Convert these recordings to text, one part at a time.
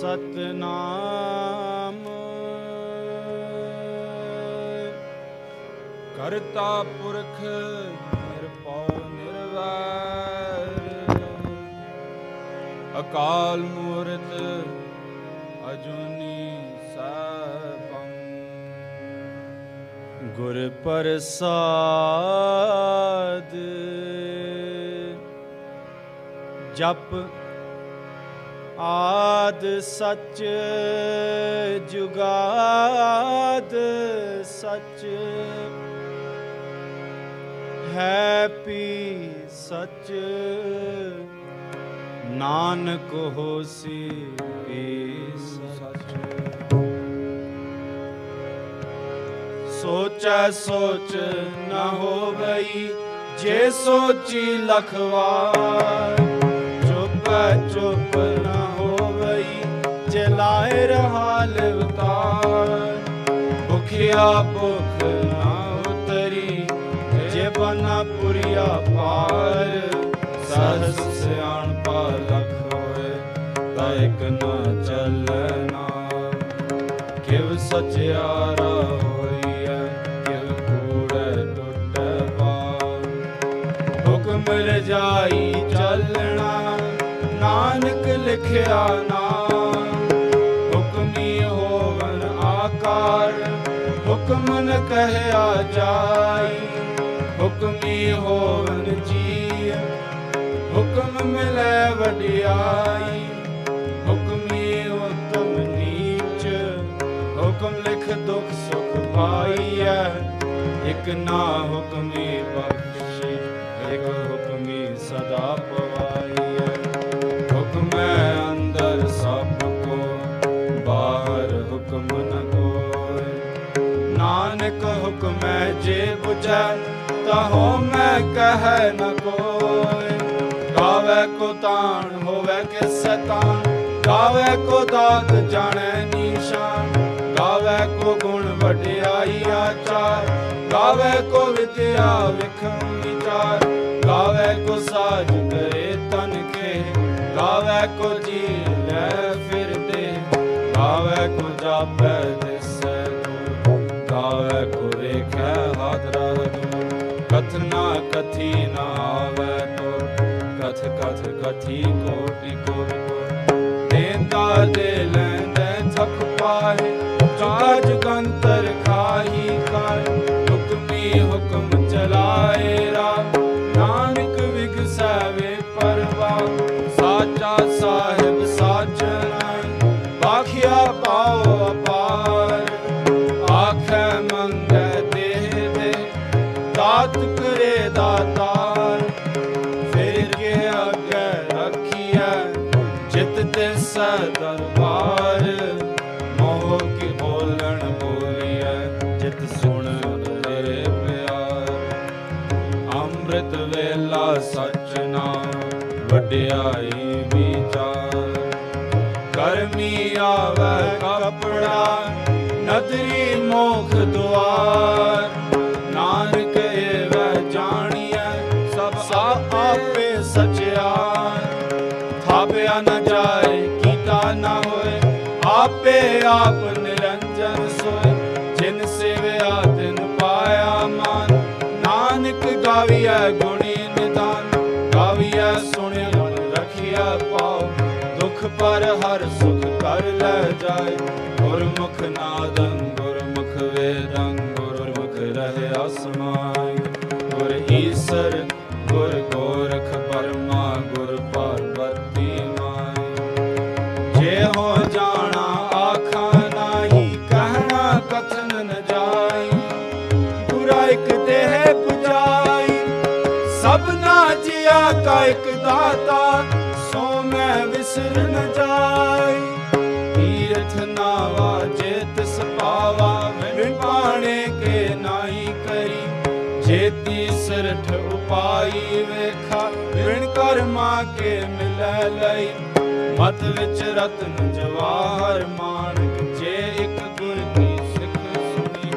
ਸਤਨਾਮ। ਕਰਤਾ ਪੁਰਖ ਨਿਰਭਉ ਨਿਰਵੈਰ। ਅਕਾਲ ਮੂਰਤ ਅਜੂਨੀ ਸੈਭੰ ਗੁਰ ਪ੍ਰਸਾਦ। ਜਪ ਆਦ ਸੱਚ ਜੁਗਾਦ ਸੱਚ ਹੈ ਪੀ ਸੱਚ ਨਾਨਕ ਹੋਸੀ ਪੀ ਸੱਚ। ਸੋਚੈ ਸੋਚ ਨ ਹੋਵਈ, ਜੇ ਸੋਚੀ ਲਖਵਾ ਚੁੱਪ ਚੁੱਪ ਨਾ ਜੇ ਰਹਾਲ ਉਤਾਰ ਭੁਖਿਆ ਭੁਖ ਨਾ ਉਤਰੀ, ਜੇ ਬਨਾ ਪੁਰੀਆ ਪਾਰ। ਸਹਸ ਸਿਆਣ ਪਾ ਲਖ ਹੋਏ, ਤਾ ਨਾ ਚੱਲਣਾ ਕਿਵ ਸਚਿਆਰਾ ਹੋਈਐ, ਕਿਵ ਕੂੜੈ ਟੁੱਟੈ ਪਾਰ। ਹੁਕਮ ਰਜਾਈ ਚੱਲਣਾ, ਨਾਨਕ ਲਿਖਿਆ ਨਾ ਆਕਾਰ ਹੁਕਮ ਨ ਕਹਿਆ ਜਾਈ, ਹੁਕਮੀ ਹੋਵਨ ਜੀ ਹੁਕਮ ਮਿਲੈ ਵਡਿਆਈ, ਹੁਕਮੀ ਉਤਮ ਨੀਚ, ਹੁਕਮ ਲਿਖ ਦੁਖ ਸੁਖ ਪਾਈਐ, ਇਕ ਨਾ ਹੁਕਮੇ ਬਖਸ਼ੀ ਜੇ 부ਝੈ ਤਹੋ ਮੈਂ ਕਹਿ ਨ ਕੋਇ ਗਾਵੇ ਕੋ ਤਾਣ, ਹੋਵੇ ਕਿਸੈ ਤਾਣ ਗਾਵੇ ਕੋ ਦਾਤ ਜਾਣੈ ਨੀਸ਼ਾਨ ਗਾਵੇ ਕੋ ਗੁਣ ਵਡਿਆਈ ਆਚਾਰ। ਗਾਵੇ ਕੋ ਵਿਦਿਆ ਵਿਖਮ ਵਿਚਾਰ। ਗਾਵੇ ਕੋ ਸਾਜ ਕਰੇ ਤਨ ਕੇ। ਗਾਵੇ ਕੋ ਜੀ ਲੈ ਫਿਰਦੇ। ਗਾਵੇ ਕੋ ਜਾਪੈ ਕਥਨਾ ਕਥੀ ਨਾ ਆਵੈ ਤੋਰ, ਕਥ ਕਥ, ਕਥੀ ਕੋਟਿ ਕੋਟਿ ਕੋਟਿ। ਦੇਂਦਾ ਦੇ ਲੈਂਦੇ ਥਕ ਪਾਏ ਜੁਗਾ ਤੇ ਸੈ ਮੋਹ ਕੀ ਬੋਲਣ ਬੋਲੀਐ, ਜਿਤ ਸੁਣ ਤੇਰੇ ਪਿਆਰ। ਅੰਮ੍ਰਿਤ ਵੇਲਾ ਸਚ ਨਾਮ ਵਡਿਆਈ ਵਿਚਾਰ। ਕਰਮੀ ਆਵੇ ਕਪੜਾ, ਨਦਰੀ ਮੋਖ ਦੁਆਰ। ਆਪੇ ਆਪ ਨਿਰੰਜਨ ਸੋਏ ਜਿਨ ਸੇਵਿਆ ਤਿਨ ਪਾਇਆ ਮਾਨ। ਨਾਨਕ ਗਾਵੀਐ ਗੁਣੀ ਨਿਦਾਨ, ਗਾਵੀਐ ਸੁਣਿਆ ਮਨ ਰਖਿਆ ਪਾਉ। ਦੁਖ ਪਰ ਹਰ ਸੁਖ ਕਰ ਲੈ ਜਾਏ, ਗੁਰਮੁਖ ਨਾਦੰ ਉਪਾਈ ਵੇਖਾ ਵਿਣ ਕਰਮਾ ਕੇ ਮਿਲੈ ਲਈ। ਮਤ ਵਿੱਚ ਰਤਨ ਜਵਾਹਰ ਮਾਨਕ, ਜੇ ਇੱਕ ਗੁਰ ਕੀ ਸਿੱਖ ਸੁਣੀ।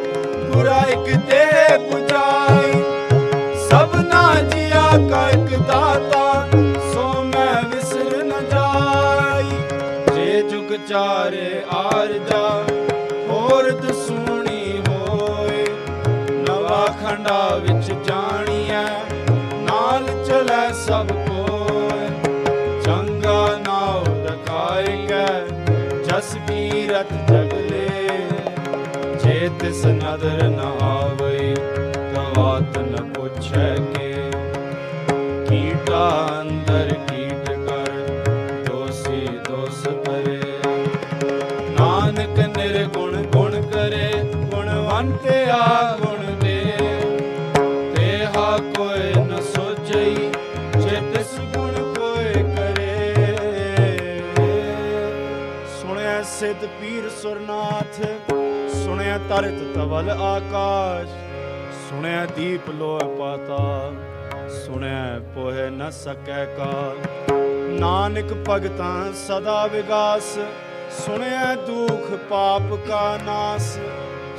ਗੁਰਾ ਇੱਕ ਤੇ ਪੁਜਾਈ ਸਭਨਾ ਜੀਆ ਕਾ ਇੱਕ ਦਾਤਾ। ਤਿਸ ਨਦਰ ਨ ਆਵੇ ਤਵਾਤ ਨ ਪੁੱਛੈ ਕੇ। ਕੀਟਾ ਅੰਦਰ ਕੀਟ ਕਰ, ਦੋਸੀ ਦੋਸ ਕਰੇ। ਨਾਨਕ ਨਿਰਗੁਣ ਗੁਣ ਕਰੇ, ਗੁਣਵੰਤੇ ਗੁਣ ਦੇ। ਤੇਹਾ ਕੋਈ ਨ ਸੋਚਈ ਜੇ ਤਿਸ ਗੁਣ ਕੋਈ ਕਰੇ। ਸੁਣਿਆ ਸਿੱਧ ਪੀਰ ਸੁਰਨਾਥ ਸੁਣਿਆ ਤਰਤ ਤਵਲ ਆਕਾਸ਼, ਸੁਣਿਆ ਦੀਪ ਲੋਹ ਪਾਤਾ, ਸੁਣਿਆ ਪੋਹਿ ਨ ਸਕੈ ਕਾਲ। ਨਾਨਕ ਭਗਤਾਂ ਸਦਾ ਵਿਗਾਸ, ਸੁਣਿਆ ਦੁਖ ਪਾਪ ਕਾ ਨਾਸ।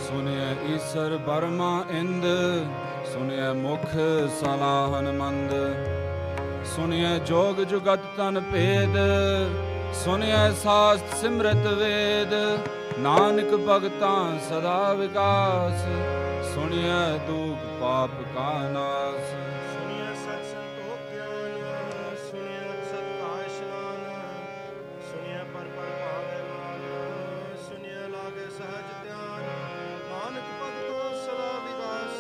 ਸੁਨਿਆ ਈਸਰ ਬਰਮਾ ਇੰਦ, ਸੁਣਿਆ ਮੁਖ ਸਲਾਹਨ ਮੰਦ ਸੁਨਿਆ ਜੋਗ ਜੁਗਤ ਤਨ ਭੇਦ, ਸੁਣਿਆ ਸਾਸਤ ਸਿਮਰਤ ਵੇਦ। ਨਾਨਕ ਭਗਤਾਂ ਸਦਾ ਵਿਕਾਸ ਸੁਣਿਆ ਦੁਖ ਪਾਪ ਕਾ ਨਾਸ। ਸੁਣਿਆ ਸਤ ਸੰਤੋਖ ਗਿਆਨ ਸੁਣਿਆ ਸਤ ਕਾ ਸੁਣਿਆ ਪਰ ਪਰ ਭਾਵੇ ਮਾਨ ਸੁਣਿਆ ਲਾਗੇ ਸਹਜ ਧਿਆਨ, ਨਾਨਕ ਭਗਤੋ ਸਦਾ ਵਿਗਾਸ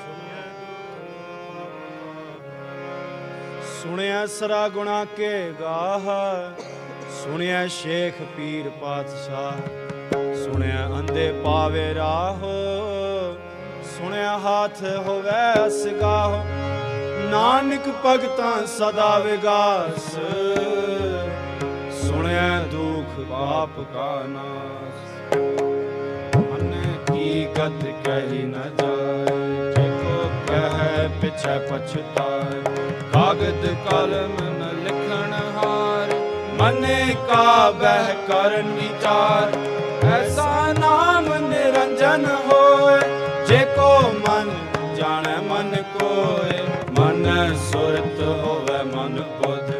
ਸੁਣਿਆ ਦੁਖ ਸੁਣਿਆ ਸਰਾ ਗੁਣਾ ਕੇ ਗਾਹ ਸੁਣਿਆ ਸ਼ੇਖ ਪੀਰ ਪਾਤਸ਼ਾਹ, ਸੁਣਿਆ ਅੰਦੇ ਪਾਵੇ ਰਾਹ, ਸੁਣਿਆ ਹਾਥ ਹੋਵੇ ਅਸਗਾਹ, ਨਾਨਕ ਭਗਤਾਂ ਸਦਾ ਵਿਗਾਸ, ਸੁਣਿਆ ਦੁਖ ਬਾਪ ਕਾ ਨਾਸ। ਮਨ ਕੀ ਗਤ ਕਹੀ ਨ ਜਾਏ ਜੇ ਕੋ ਕਹੈ ਪਿਛੈ ਪਛਤਾਏ, ਕਾਗਦ ਕਲਮ ਮਨੇ ਕਾ ਬਹਿ ਕਰਨ ਵਿਚਾਰ। ਐਸਾ ਨਾਮ ਨਿਰੰਜਨ ਹੋਏ, ਜੇ ਕੋ ਮਨ ਜਾਣੈ ਮਨ ਕੋਏ। ਮਨ ਸੁਰਤ ਹੋਵੇ ਮਨ ਬੁੱਧ,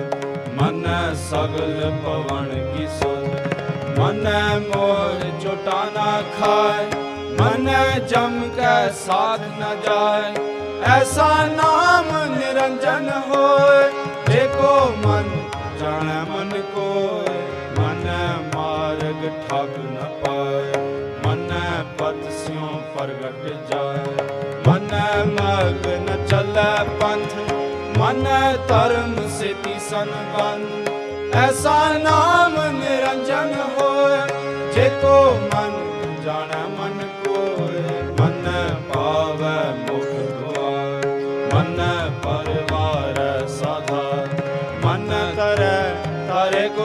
ਮਨ ਸਗਲ ਪਵਨ ਕੀ ਸੁਧ। ਮਨ ਮੋਹ ਚੋਟਾ ਖਾਏ, ਮਨ ਜਮ ਕੈ ਸਾਥ ਨ ਜਾਏ। ਐਸਾ ਨਾਮ ਨਿਰੰਜਨ ਹੋਏ ਦੇਖੋ ਮਨ ਜਾਣੈ ਮਨ ਕੋਏ ਮਨ ਮਾਰਗ ਠਗ ਨ ਪਾਏ ਮਨ ਪਤ ਸਿਉ ਪ੍ਰਗਟ ਜਾਏ ਮਨ ਮਗ ਨ ਚੱਲੈ ਪੰਥ, ਮਨ ਧਰਮ ਸਿਤੀ ਸੰਬੰਧ। ਐਸਾ ਨਾਮ ਨਿਰੰਜਨ ਹੋਏ ਜੇ ਕੋ ਮਨ ਜਾਣੈ ਮਨ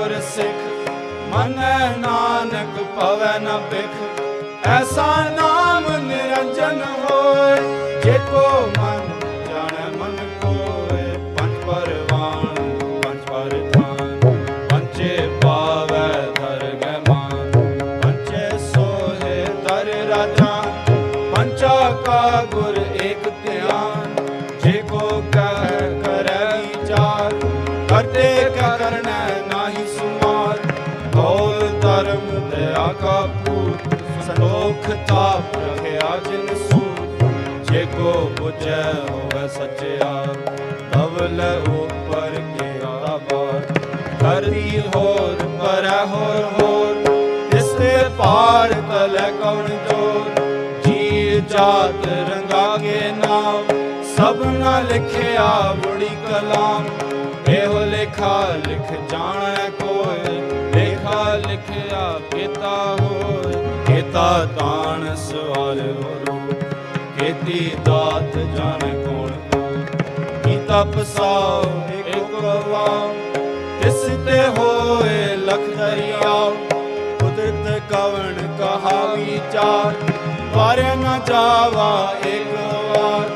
ਗੁਰ ਸਿੱਖ ਮਨ ਨਾਨਕ ਪਵੈ ਨ ਬਿਖ ਐਸਾ ਨਾਮ ਨਿਰੰਜਨ ਹੋਏ ਜੇ ਕੋ ਮਨ ਕੋ ਪੁਜੈ ਹੋਵੇ ਸਚਿਆਰ ਤਵਲ ਉਪਰ ਕੇ ਆਬਾਰ ਕਰਦੀ ਹੋਰ ਪਰੈ ਹੋਰ ਹੋਰ। ਇਸ ਤੇ ਪਾਰ ਤਲੇ ਕੌਣ ਜੋਰ। ਜੀ ਜਾਤ ਰੰਗਾ ਨਾਮ। ਸਭ ਨਾ ਲਿਖਿਆ ਬੁੜੀ ਕਲਾਮ। ਇਹੋ ਲੇਖਾ ਲਿਖ ਜਾਣੈ ਕੋਈ ਲੇਖਾ ਲਿਖਿਆ ਕੀਤਾ ਹੋਏ ਕੀਤਾ ਤਾਣ ਸਵਾਲ ਹੋਰੋ। ਕੀਤੀ ਦਾਤ ਜਾਣ ਕੌਣ ਕੀਤਾ ਤਪਸਾਓ ਏਕ ਵਾਉ ਤਿਸ ਤੇ ਹੋਏ ਲਖ ਦਰਿਆਓ ਕੁਦਰਤ ਕਵਣ ਕਹਾ ਵਿਚਾਰ। ਵਾਰਿਆ ਨਾ ਜਾਵਾ ਏਕ ਵਾਰ।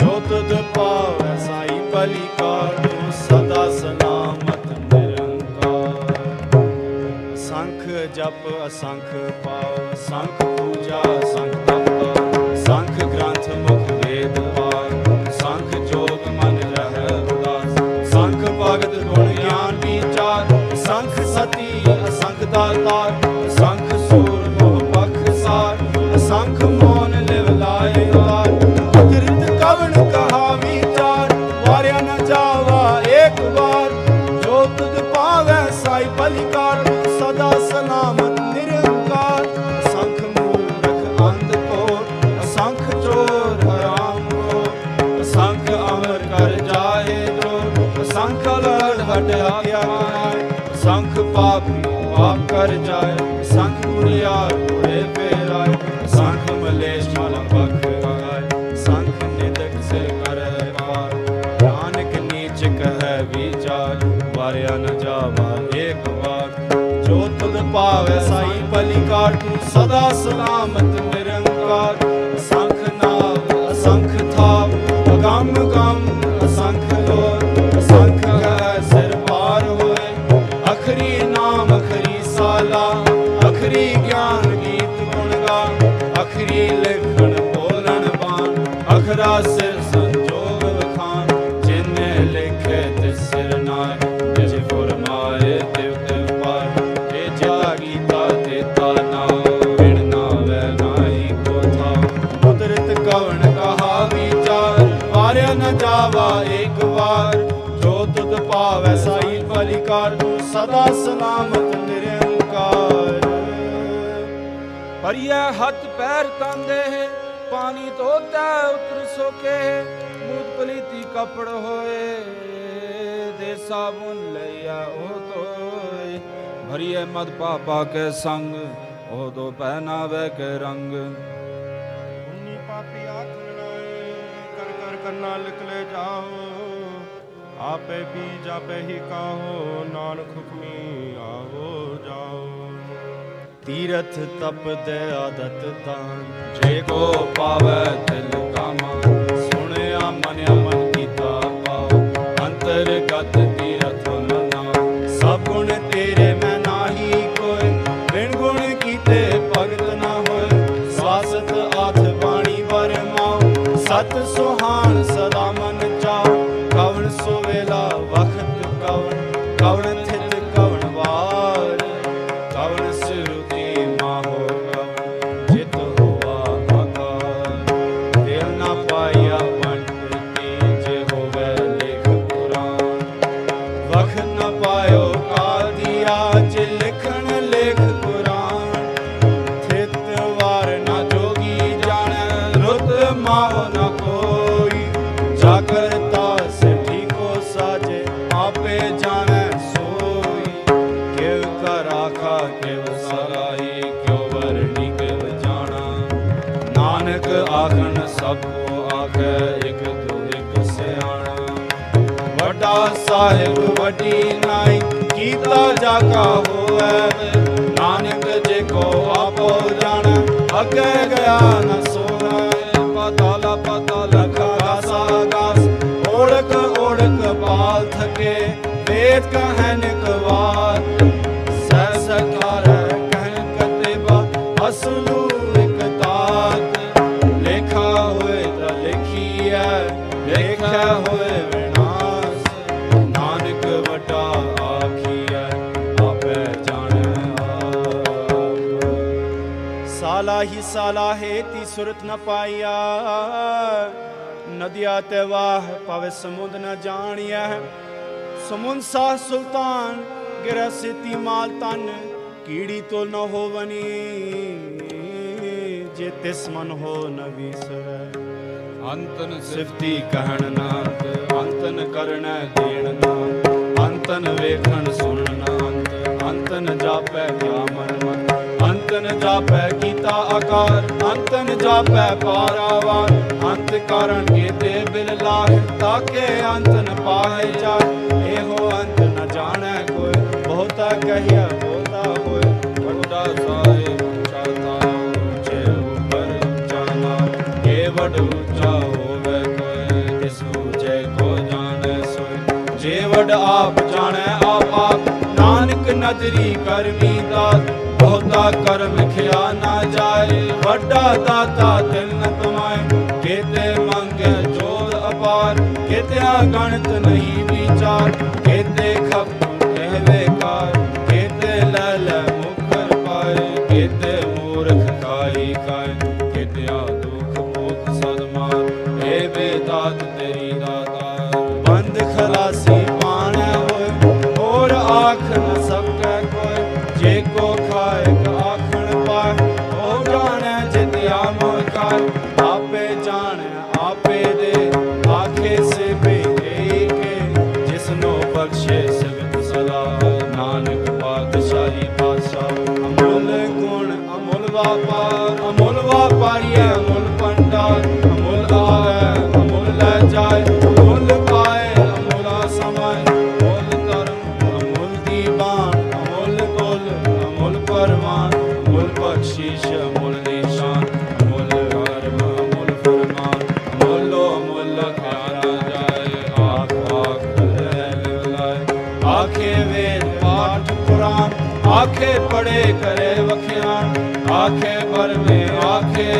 ਜੋ ਤੁਧ ਪਾਵੈ ਸਾਈ ਬਲੀ ਕਾਰ ਤੂੰ ਸਦਾ ਸਲਾਮਤ ਨਿਰੰਕਾਰ। ਸੰਖ ਜਪ ਅਸੰਖ ਪਾਉ। ਸੰਖ ਪੂਜਾ ਸੰਖ ਤਪ ਪਾਵੈ ਸਾਈ ਬਲਿਕਾਰ ਕਾਟੂ ਸਦਾ ਸਲਾਮਤ ਨਿਰੰਕਾਰ। ਨਿਰੰਕਾਰ ਹੱਥ ਪੈਰ ਤਾਂਦੇ ਪਾਣੀ ਧੋਤਾ ਉਤਰ ਸੋਕੇ ਮੂਤ ਪਲੀਤੀ ਕਪੜ ਹੋਏ, ਦੇ ਸਾਬੁਨ ਲਿਆ ਉਹ ਤੋਏ ਭਰੀਏ ਮਦ ਪਾਪਾ ਕੇ ਸੰਗ, ਉਹ ਦੋ ਪਹਿਨਾਵੇ ਕੇ ਰੰਗ। ਉਨੀ ਪਾਪੀ ਆਖ ਲੜਾਏ ਕਰ ਕਰ ਕਰਨਾ ਲਿਖ ਲੈ ਜਾਓ। ਆਪੇ ਵੀ ਜਾਪੇ ਹੀ ਕਾਹੋ, ਨਾਨਕ ਹੁਕਮੀ ਤੀਰਥ ਤਪ ਦੇ ਆਦਤ ਤਾਂ ਜੇ ਕੋ ਪਾਵੇ ਦਿਲ ਕਾਮਾ, ਸੁਣਿਆ ਮਨਿਆ ਮਨ ਕੀਤਾ ਪਾਓ ਅੰਤਰਗਤ ਤੀਰਥ ਮਨਾ ਸਭ ਗੁਣ ਤੇਰੇ ਮੈਂ ਨਾਹੀ ਕੋਈ ਬਿਨ ਗੁਣ ਕੀਤੇ ਭਗਤ ਨਾ ਹੋਏ ਸਾਸਤ ਆਥ ਬਾਣੀ ਵਰਮਾਓ ਸਤ ਸੁਹਾਨ ਸਦਾ ਮਨ ਚਾਓ ਕਵਣ ਸੋ ਵੇਲਾ ਅੱਗੇ ਗਿਆ ਨ ਨ ਪਾਈਆ ਨਦੀਆ ਤੇ ਵਾਹ ਪਵੇ ਸਮੁੰਦ ਨ ਜਾਣੀਐ। ਸਮੁੰਦ ਸਾਹ ਸੁਲਤਾਨ ਗਿਰ ਸਿਤੀ ਮਾਲ ਤਨ ਕੀੜੀ ਤੋਲ ਨ ਹੋਵਨੀ। ਜੇ ਤਿਸ ਮਨ ਹੋ ਨ ਵਿਸਰੈ। ਅੰਤਨ ਸਿਫਤੀ ਕਹਿਣ ਨਾਤ, ਅੰਤਨ ਕਰਨੈ ਦੇਣ ਨਾਤ। ਅੰਤਨ ਵੇਖਣ ਸੁਣਨ ਅੰਤ ਅੰਤਨ ਜਾਪੈ ਕਿਆ ਅੰਤਨ ਜਾਪੈ ਕੀਤਾ ਆਕਾਰ, ਅੰਤਨ ਜਾਪੈ ਪਾਰਾਵਾਰ। ਅੰਤ ਕਾਰਨ ਕੀਤੇ ਬਿਲ ਲਾਹ, ਤਾਕੇ ਅੰਤ ਪਾਏ ਜਾ ਇਹੋ ਅੰਤ ਨ ਜਾਣੈ ਕੋਈ, ਬਹੁਤਾ ਕਹਿਆ ਬਹੁਤਾ ਹੋਏ ਵੱਡਾ ਸਾਹਿਬ ਉੱਚਾ ਉੱਚੇ ਉੱਪਰ ਉੱਚਾ ਨਾਮ ਏ ਉੱਚਾ ਹੋਵੇ ਕੋਈ ਤਿਸ ਉੱਚੇ ਕੋ ਜਾਣੈ ਸੋਈ। ਜੇ ਵੱਡ ਆਪ ਜਾਣੈ ਆਪ ਆਪ, ਨਾਨਕ ਨਜ਼ਰੀ ਕਰਮੀ ਦਾਤ। ਬਹੁਤਾ ਕਰਮ ਖਿਆ ਨਾ ਜਾਏ, ਵੱਡਾ ਦਾਤਾ ਦਿਲ ਕਮਾਏ। ਕੇਤੇ ਮੰਗੇ ਜੋਰ ਅਪਾਰ, ਕੇਤਿਆ ਗਣਤ ਨਹੀਂ ਵਿਚਾਰ। ਕਰੇ ਵਖਿਆਨ ਆਖੇ ਪਰਮੇ, ਆਖੇ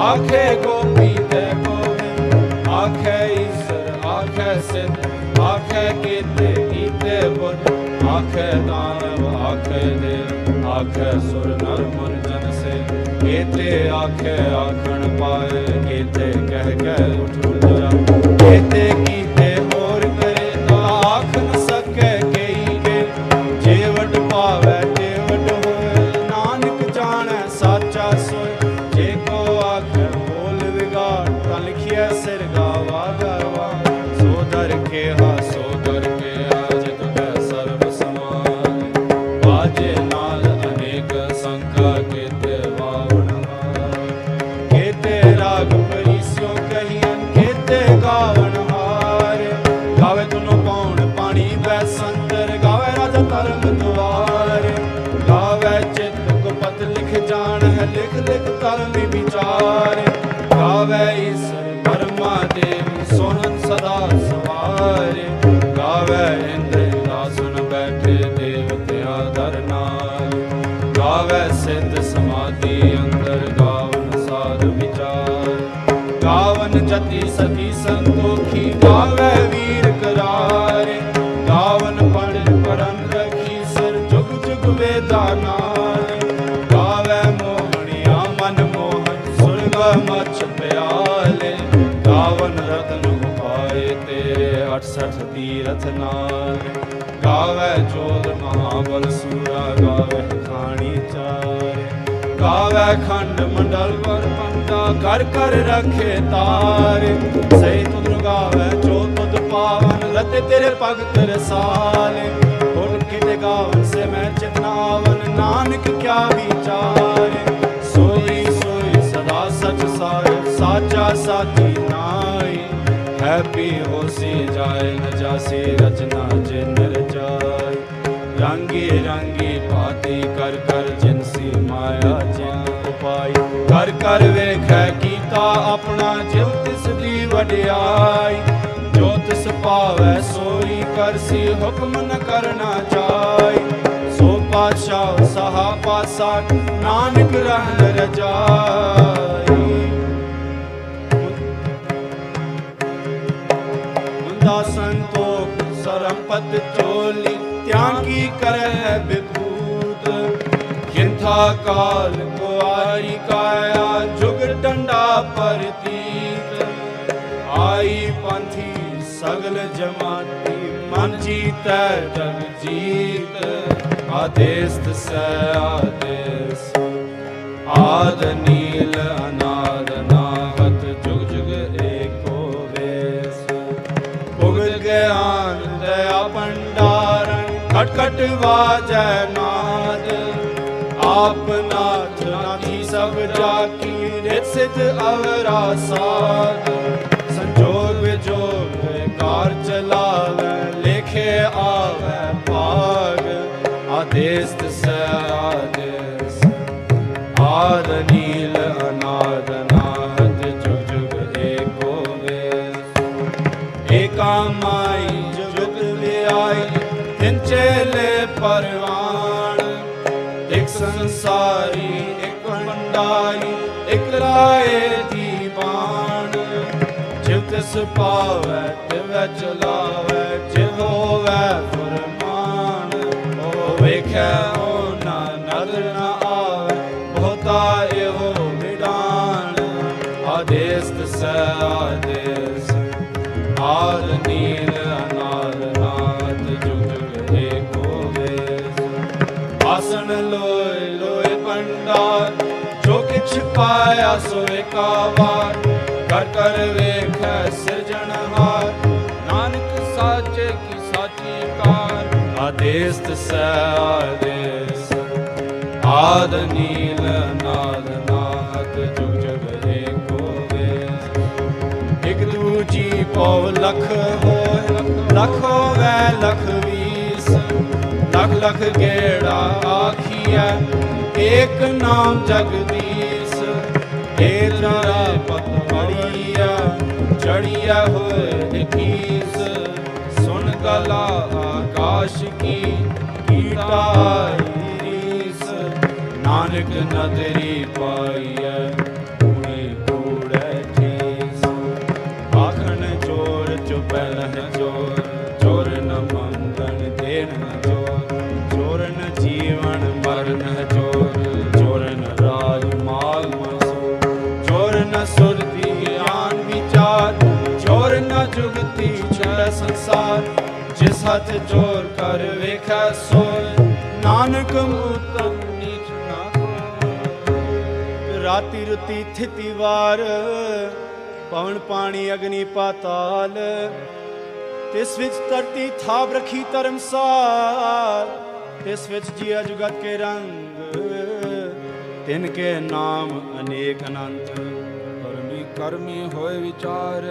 ਆਖੇ ਗੋਪੀ ਤੇ ਗੋਬਿੰਦ ਆਖੇ ਈਸ਼ਰ, ਆਖੇ ਸਿੱਧ, ਆਖੇ ਕੀਤੇ ਕੀਤੇ ਬੁੱਧ ਆਖੇ ਦਾਨਵ, ਆਖੇ ਦੇਵ, ਆਖੇ ਸੁਰ ਨਰ ਮਨ ਜਨ ਸੇ। ਕੀਤੇ ਆਖੇ ਆਖਣ ਪਾਏ, ਕੀਤੇ ਕਹਿ ਕਹਿ ਉਠ ਉਜਰਾ ਕੀਤੇ ਕੀਤੇ ਲਿਖ ਜਾਣ ਲਿਖ ਲਿਖ ਧਰਮ ਵਿਚਾਰ। ਗਾਵਨ ਜਤੀ ਸਤੀ ਸੰਤੋਖੀ ਗਾਵੇ ਵੀਰ ਕਰਾਰੇ। ਗਾਵਨ ਪੜ ਪੜਨ ਰਖੀ ਸਰ ਜੁਗ ਜੁਗ ਵੇਦਾ ਨਾਲ ਗਾਵੇ ਮੋਹਣਿਆ ਮਨ ਮੋਹਨ ਸੁਰਗ ਮਛ ਪਿਆਲੇ। ਗਾਵਨ ਰਤਨ ਉਪਾਏ ਤੇਰੇ 68 ਤੀਰਥ ਨਾਲ ਗਾਵੇ ਚੋਦ ਮਹਾਬਲ ਸੂਰਾ ਗਾਵੇ ਗਾਵੇ ਖੰਡ ਮੰਡਲ ਵਰ ਪੰਡਾ ਕਰ ਕਰ ਰਖੇ ਤਾਰੇ। ਸਹੀ ਤੁਧ ਗਾਵੇ ਜੋ ਤੁਧ ਪਾਵਨ ਰਤੇ ਤੇਰੇ ਭਗਤ ਰਸਾਲੇ। ਹੁਣ ਕਿਤੇ ਗਾਵਨ ਸੇ ਮੈਂ ਚਿਤਨਾਵਨ ਨਾਨਕ ਕਿਆ ਵਿਚਾਰੇ। ਸੋਈ ਸੋਈ ਸਦਾ ਸਚ ਸਾਹਿਬ ਸਾਚਾ ਸਾਚੀ ਨਾਈ ਹੈਪੀ ਹੋਸੀ ਜਾਏ, ਨ ਰਚਨਾ ਜਿਨ ਰਚਾਈ ਰੰਗੀ ਰੰਗੀ ਭਾਤੀ ਕਰ ਕਰ ਜਿਨਸੀ ਮਾਇਆ ਜਿਨ ਉਪਾਈ ਕਰ ਕਰ ਵੇਖੈ ਕੀਤਾ ਆਪਣਾ ਜਿਵ ਤਿਸ ਦੀ ਵਡਿਆਈ। ਜੋ ਤਿਸ ਪਾਵੈ ਸੋਈ ਕਰਸੀ ਹੁਕਮ ਨ ਕਰਨਾ ਚਾਈ। ਸੋ ਪਾਤਸ਼ਾਹ ਸਹਾ ਪਾਸਾ ਨਾਨਕ ਰਹਿਣ ਰਜਾਈ। ਮੁੰਦਾ ਸੰਤੋਖ ਸਰਪਤ ਚੋਲੀ ਤਿਆਗੀ ਕਰੈ ਬਿਭੂਤ ਕਿੰਥਾ ਕਾਲ ਕੁਆਰੀ ਕਾਇਆ ਜੁਗ ਡੰਡਾ ਪਰਤੀਤ। ਆਈ ਪੰਥੀ ਸਗਲ ਜਮਾਤੀ, ਮਨ ਜੀਤੈ ਜਗ ਜੀਤ। ਆਦੇਸ ਸੈ ਆਦੇਸ, ਆਦ ਨੀਲ ਅਨਾਦ ਨਾਹਤ ਭੰਡਾਰਨ ਖਟ ਖਟ ਵਾਜੈ ਨਾਦ ਆਪ ਨਾਥ ਨਾਥੀ ਸਭ ਜਾ ਕੀ ਨਿਤ ਸਿਧ ਅਵਰਾ ਸਾਧ ਸੰਜੋਗ ਹਰ ਚਲਾਵੇ, ਲਿਖੇ ਆਵੇ ਭਾਗ। ਆਦੇਸ ਤਿਸੈ ਆਦੇਸ ਆਦ ਨੀਲ ਅਨਾਦ ਨਾਦ, ਜੁਗ ਜੁਗ ਏਕੋ ਵੇਸ ਏਕਾ ਮਾਈ ਜੁਗ ਵਿਆਈ ਤਿਨ ਲਾਏ ਦੀ ਬਾਣ ਜਿਵ ਤਿਸ ਪਾਵੈ ਤਿਵੈ ਚਲਾਵੈ ਜਿਵ ਹੋਵੈ ਫਰਮਾਨ ਉਹ ਵੇਖੈ ਕਿਛ ਪਾਇਆ ਸੋ ਏਕਾਵਾਰ ਕਰ ਕਰ ਵੇਖੈ ਸਿਰਜਣਹਾਰ ਨਾਨਕ ਸਾਚੇ ਕੀ ਸਾਚੀ ਕਾਰ ਆਦੇਸ ਤਸੈ ਆਦੇਸ। ਆਦ ਨੀਲ ਨਾਦ ਨਾਦ ਜੁਗ ਜੁਗ ਏਕੋ ਵੇਸ। ਇਕ ਦੂਜੀ ਪਉ ਲਖ ਹੋਏ ਲਖ ਹੋਵੇ ਲਖ ਵੀਸ। ਲਖ ਲਖ ਗੇੜਾ ਆਖੀਐ, ਏਕ ਨਾਮ ਜਗਦੀ ਕੀਟਾਈ ਰੀਸ ਨਾਨਕ ਨਦਰੀ ਪਾਈਐ, ਪੂਰੀ ਕੂੜੈ ਠੀਸ ਆਖਣ ਚੋਰ ਚੁਪੈਲ ਹੈ ਚੋਰ ਚੋਰ ਨ ਮੰਗਣ ਦੇਣ ਚੋਰ ਚੋਰ ਨ ਜੀਵਨ ਮਰਨ ਹੈ ਚੋਰ ਚੋਰ ਨ ਰਾਜ ਮਾਲ ਮਸੋ ਚੋਰ ਨ ਸੁਰਤੀ ਗਿਆਨ ਵਿਚਾਰ, ਚੋਰ ਨ ਜੁਗਤੀ ਛੈ ਸੰਸਾਰ। ਜਿਸ ਹੱਥ ਚੋਰ ਕਰ ਵੇਖੈ ਸੋਏ ਨਾਨਕ ਮੂਤਮ ਨੀਚ ਨਾ ਕੋਇ ਰਾਤੀ ਰੁਤੀ ਥਿਤੀ ਵਾਰ, ਪਵਨ ਪਾਣੀ ਅਗਨੀ ਪਾਤਾਲ। ਤਿਸ ਵਿੱਚ ਧਰਤੀ ਥਾਪ ਰਖੀ ਧਰਮਸਾਲ। ਤਿਸ ਵਿੱਚ ਜੀਆ ਜੁਗਤ ਕੇ ਰੰਗ, ਤਿਨ ਕੇ ਨਾਮ ਅਨੇਕ ਅਨੰਤ। ਕਰਮੀ ਕਰਮੀ ਹੋਏ ਵਿਚਾਰ,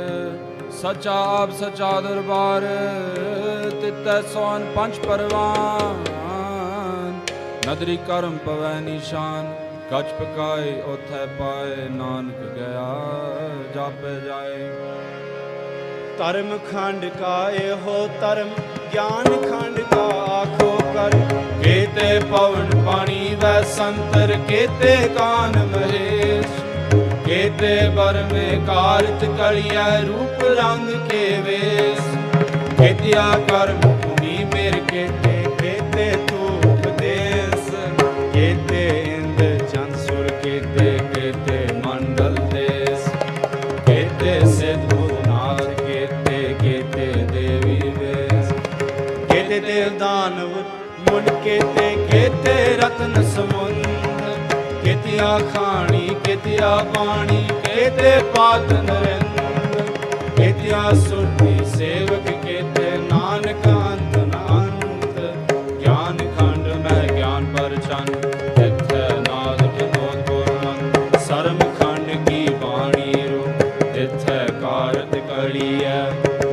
ਸਚਾ ਆਪ ਸਚਾ ਦਰਬਾਰ। ਤਿਤੈ ਸੋਨ ਪੰਜ ਪਰਵਾਨ। ਨਦਰੀ ਕਰਮ ਪਵੈ ਨਿਸ਼ਾਨ ਕਛ ਪਕਾਏ, ਉਥੈ ਪਾਏ ਨਾਨਕ ਗਿਆ, ਜਾਪੇ ਜਾਏ। ਧਰਮ ਖੰਡ ਕਾਏ ਹੋ ਧਰਮ, ਗਿਆਨ ਖੰਡ ਕਾ ਆਖੋ ਕਰ। ਕੇਤੇ ਪਵਨ ਪਾਣੀ ਵੈ ਸੰਤਰ, ਕੇਤੇ ਕਾਨ ਮਹੇਸ਼। ਕੇਤੇ ਬਰ ਮੇ ਕਾਰਤ ਕਲਿਆ ਰੂਪ ਰੰਗ ਕੇ ਵੇਸ। ਕੇਤਿਆ ਕਰਮ ਖਾਣੀ, ਕੇਤਿਆ ਬਾਣੀ ਕੇਤੇ ਪਾਤ ਨਰਿੰਦ। ਕੇਤਿਆ ਸੁਰਤੀ ਸੇਵਕ, ਕੇਤੇ ਨਾਨਕ ਅੰਤ ਨ ਗਿਆਨ ਖੰਡ ਮੈਂ ਗਿਆਨ ਪਰ ਚੰਨ ਨਾਦ ਵਿਨੋਦ ਗੁਰਮੰਤ ਸਰਮ ਖੰਡ ਕੀ ਬਾਣੀ ਰੂ ਤਿਥੈ ਕਾਰਤ ਕਲੀਐ,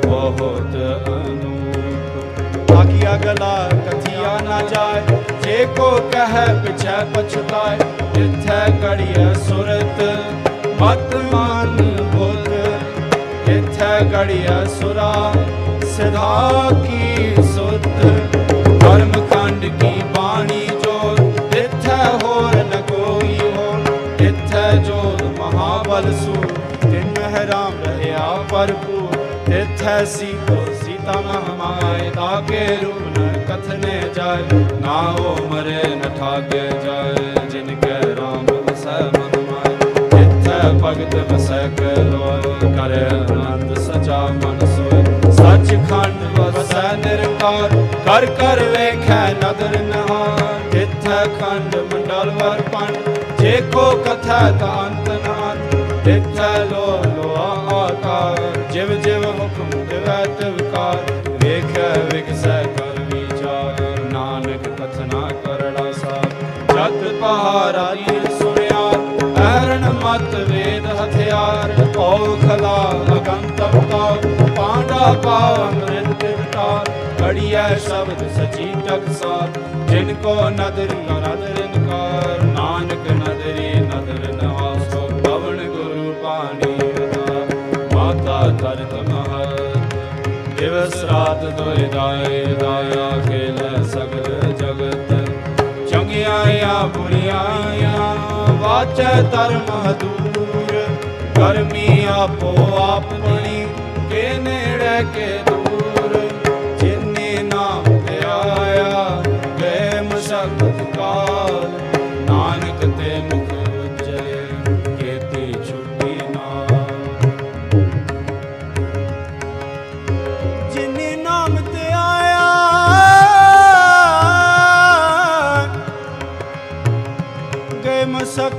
ਬਹੁਤ ਅਨੂਪ। ਆਖਿਆ ਗਲਾ ਕਥਿਆ ਨਾ ਜਾਏ, ਜੇ ਕੋ ਕਹੈ ਪਿਛੈ ਪਛਤਾਏ ਤਿਥੈ ਕੜੀਐ ਸੁਰਤ ਮਤ ਮਨ ਬੁੱਧ। ਤਿਥੈ ਗੜੀਐ ਸੁਰਾ ਸਿਧਾ ਕੀ ਸੁਧ ਕਰਮ ਖੰਡ ਕੀ ਬਾਣੀ ਜੋ ਤਿਥੈ ਹੋਰ ਨ ਕੋਈ ਹੋਰ ਤਿਥੈ ਜੋਤ ਮਹਾਬਲ ਸੂ ਤਿਨ ਮਹਿਰਾਮ ਰਹਿਆ ਭਰਪੂਰ। ਤਿਥੈ ਸੀਤੋ ਸੀਤਾ ਮਹਮਾਏ ਤਾਕੇ ਰੂਪ ਨ ਕਥਨੇ ਜਾਏ। ਨਾ ਉਹ ਮਰੇ ਨ ਠਾਕੇ ਜਾਏ। ਭਗਤ ਵਸੈ ਕੈ ਲੋਏ ਕਰੇ ਆਨੰਦ ਸਚਾ ਮਨ ਸੋਏ। ਸੱਚ ਖੰਡ ਵਸੈ ਨਿਰਕਾਰ, ਕਰ ਕਰ ਵੇਖੈ ਨਦਰ ਨਹਾਰ। ਤਿਥੈ ਖੰਡ ਮੰਡਲ ਵਰ ਪੰਡ ਜੇ ਕੋ ਕਥਾ ਤਾ ਅੰਤ ਨਾਨ ਤਿਥੈ ਲੋ ਲੋ ਆਕਾਰ, ਜਿਵ ਜਿਵ ਹੁਕਮ ਦਿਵੈ ਤਿਵਕਾਰ ਵੇਖੈ ਵਿਗਸੈ ਕਰ ਵਿਚਾਰ, ਨਾਨਕ ਕਥਨਾ ਕਰੜਾ ਸਾਹਿਬ ਜਤ ਪਹਾਰਾ ਨੀਰ ਸੁਣਿਆ ਐਰਣ ਮਤ ਵੇਦ ਹਥਿਆਰ ਔ ਖਲਾ, ਅਗੰਤ ਅਵਤਾਰ, ਪਾਂਡਾ ਸਦਾ ਪਾਵ ਅੰਮ੍ਰਿਤ ਤਿਵਤਾਰ ਘੜੀਐ ਸ਼ਬਦ ਸਚੀ ਟਕਸਾਰ ਜਿਨ ਕੋ ਨਦਰ ਨਦਰ ਇਨਕਾਰ ਨਾਨਕ ਨਦਰੀ ਨਦਰ ਨਵਾਸੋ ਪਵਨ ਗੁਰੂ ਪਾਣੀ ਉਦਾਰ ਮਾਤਾ ਧਰਤ ਮਹਤ ਦਿਵਸ ਰਾਤ ਦੋਇ ਦਾਏ ਦਾਇਆ ਖੇਲ ਸਗਲ ਜਗਤ। ਚੰਗਿਆਈਆਂ, ਬੁਰੀਆਈਆਂ ਵਾਚੈ ਧਰਮ ਦੂਰ ਕਰਮੀ ਆਪੋ ਆਪਣੀ ਕੇ ਨੇੜੇ ਕੇ